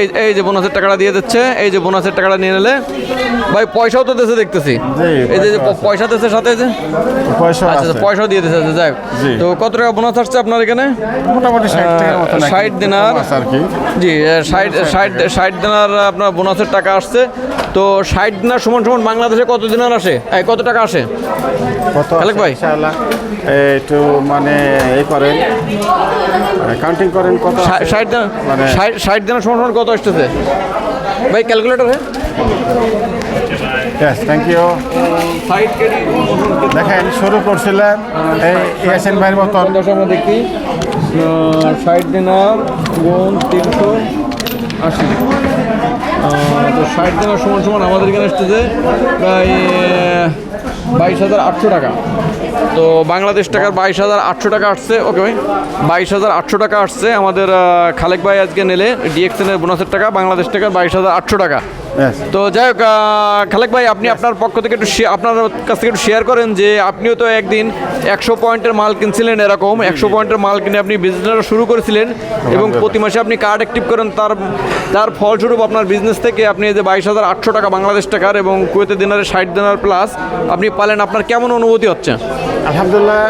এই এই যে বোনাসের টাকাটা দিয়ে দিচ্ছে এই যে বোনাসের টাকাটা নিয়ে নিলে। ভাই পয়সাও তো দেশে দেখতেছি। এই যে পয়সা আছে। পয়সা দেশে সাথে যে? পয়সা আচ্ছা পয়সাও দিয়ে দিচ্ছে জি। তো কত টাকা বোনাস আসছে আপনার এখানে? মোটামুটি ষাট দিনার। জি ষাট ষাট ষাট দিনার আপনার বোনাসের টাকা আসছে। তো ষাট দিনার সমান সমান বাংলাদেশে কত দিনার আসে? কত টাকা আসে? কত খালেক ভাই? একটু মানে এই করেন কাউন্টিং করেন কত ষাট দিনার মানে ষাট দিনার সমান কত আসতেছে? ভাই ক্যালকুলেটর হ্যাঁ থ্যাংক ইউ দেখেন শুরু করছিলাম এই ইয়াসিন ভাইয়ের মতন। দশ আমরা দেখি। ষাট দিনার গুণ তিনশো আশি। তো ষাট দিনার সমান সমান আমাদের এখানে আসতেছে। প্রায় বাইশ হাজার আটশো টাকা। তো বাংলাদেশ টাকার বাইশ হাজার আটশো টাকা আসছে। ওকে ভাই, বাইশ হাজার আটশো টাকা আসছে। আমাদের খালেক ভাই আজকে নেলে ডিএক্সএনের বোনাসের টাকা, বাংলাদেশ টাকার বাইশ হাজার আটশো টাকা. তো যাই হোক খালেক ভাই আপনি আপনার পক্ষ থেকে একটু আপনার কাছ থেকে একটু শেয়ার করেন যে আপনিও তো একদিন একশো পয়েন্টের মাল কিনছিলেন এরকম একশো পয়েন্টের মাল কিনে আপনি বিজনেস শুরু করেছিলেন এবং প্রতি মাসে আপনি কার্ড অ্যাক্টিভ করেন। তার তার ফলস্বরূপ আপনার বিজনেস থেকে আপনি এই যে বাইশ হাজার আটশো টাকা বাংলাদেশ টাকার এবং কুয়েতে দিনারে ষাট দিনার প্লাস আপনি পালেন। আপনার কেমন অনুভূতি হচ্ছে? আলহামদুলিল্লাহ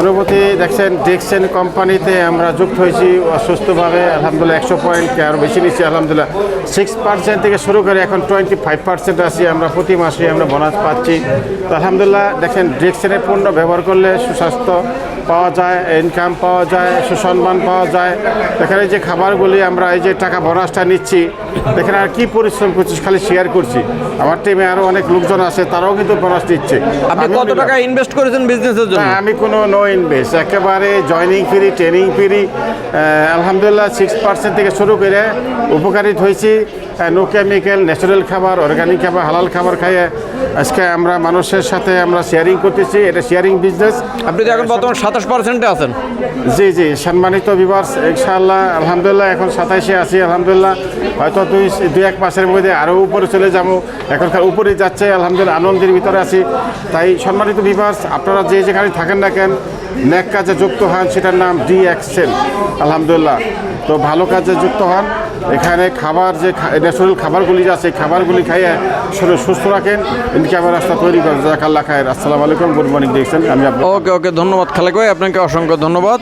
অনুভূতি দেখছেন দেখছেন কোম্পানিতে আমরা যুক্ত হয়েছি অসুস্থভাবে, আলহামদুলিল্লাহ একশো পয়েন্ট আরও বেশি নিচ্ছি, আলহামদুলিল্লাহ সিক্স পার্সেন্ট থেকে শুরু করে এখন টোয়েন্টি ফাইভ পার্সেন্ট আছি আমরা, প্রতি মাসে আমরা বোনাস পাচ্ছি। তো আলহামদুলিল্লাহ দেখেন ডেক্সেনের পণ্য ব্যবহার করলে সুস্বাস্থ্য পাওয়া যায় ইনকাম পাওয়া যায়, সুসম্মান পাওয়া যায়। এখানে যে খাবারগুলি আমরা, এই যে টাকা বোনাসটা নিচ্ছি দেখেন আর কি পরিশ্রম করছিস খালি শেয়ার করছি। আমার টিমে আরও অনেক লোকজন আছে তারাও কিন্তু বোনাস দিচ্ছে আপনি কত টাকা ইনভেস্ট করেছেন বিজনেসের জন্য? আমি কোনো নো ইনভেস্ট একেবারে জয়নিং ফ্রি ট্রেনিং ফ্রি আলহামদুলিল্লাহ সিক্স পার্সেন্ট থেকে শুরু করে উপকারিত হয়েছি। নো কেমিক্যাল ন্যাচারাল খাবার অর্গানিক খাবার হালাল খাবার খাইয়ে আজকে আমরা মানুষের সাথে আমরা শেয়ারিং করতেছি এটা শেয়ারিং বিজনেস আপনি তো এখন বর্তমান সাতাশ পার্সেন্টে আছেন? জি জি সম্মানিত বিভার্স ইনশাআল্লাহ আলহামদুলিল্লাহ এখন সাতাইশে আছি আলহামদুলিল্লাহ। হয়তো দুই দুই এক মাসের মধ্যে আরও উপরে চলে যাব। এখনকার উপরে যাচ্ছে আলহামদুলিল্লাহ আনন্দের ভিতরে আছি। তাই সম্মানিত বিভার্স আপনারা যে যেখানে থাকেন না কেন ন্যাক কাজে যুক্ত হন সেটার নাম ডি এক্সেল আলহামদুলিল্লাহ। তো ভালো কাজে যুক্ত হন। এখানে খাবার যে ন্যাচারাল খাবারগুলি আছে সেই খাবারগুলি খাইয়ে শরীর সুস্থ রাখেন। ইনকামের রাস্তা তৈরি করে জাকাল্লা খায়ের। আসসালামু আলাইকুম, গুড মর্নিং দেখছেন। আমি ওকে ওকে, ধন্যবাদ খালেক ভাই, আপনাকে অসংখ্য ধন্যবাদ।